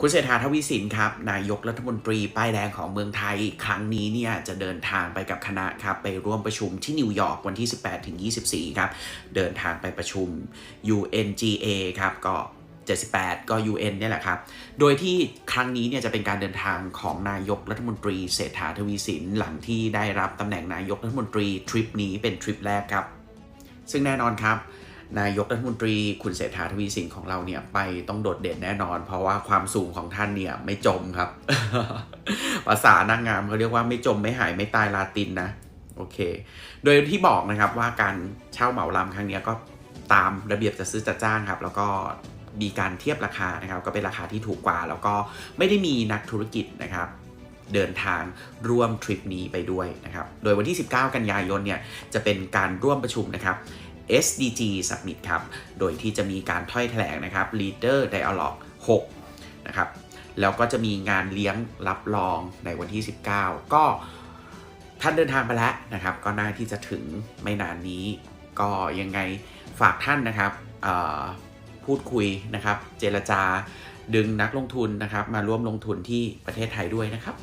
คุณเศรษฐาทวีสินครับ นายกรัฐมนตรีป้ายแดงของเมืองไทย ครั้งนี้เนี่ยจะเดินทางไปกับคณะครับ ไปร่วมประชุมที่นิวยอร์กวันที่ 18ถึง24 ครับ เดินทางไปประชุม UNGA ครับ ก็78 ก็ UN เนี่ยแหละครับ โดยที่ครั้งนี้เนี่ยจะเป็นการเดินทางของนายกรัฐมนตรีเศรษฐาทวีสินหลังที่ได้รับตำแหน่งนายกรัฐมนตรีทริปนี้เป็นทริปแรกครับ ซึ่งแน่นอนครับ นายกรัฐมนตรีคุณเศรษฐาทวีสินของเราเนี่ยไปต้องโดดเด่นแน่นอน เพราะว่าความสูงของท่านเนี่ยไม่จมครับ ภาษานางงามเขาเรียกว่าไม่จมไม่หายไม่ตายลาตินนะโอเค โดยที่บอกนะครับว่าการเช่าเหมาลำครั้งนี้ก็ตามระเบียบจะซื้อจัดจ้างครับ แล้วก็มีการเทียบราคานะครับ ก็เป็นราคาที่ถูกกว่า แล้วก็ไม่ได้มีนักธุรกิจนะครับ เดินทางร่วมทริปนี้ไปด้วยนะครับ โดยวันที่ 19 กันยายนเนี่ยจะเป็นการร่วมประชุมนะครับ SDG Summit ครับ โดยที่จะมีการถ้อยแถลงนะครับ Leader Dialogue 6 นะครับ แล้วก็จะมีงานเลี้ยงรับรองในวันที่ 19 ก็ท่านเดินทางไปแล้วนะครับ ก็น่าที่จะถึงไม่นานนี้ ก็ยังไงฝากท่านนะครับพูดคุยนะครับ เจรจาดึงนักลงทุนนะครับ มาร่วมลงทุนที่ประเทศไทยด้วยนะครับ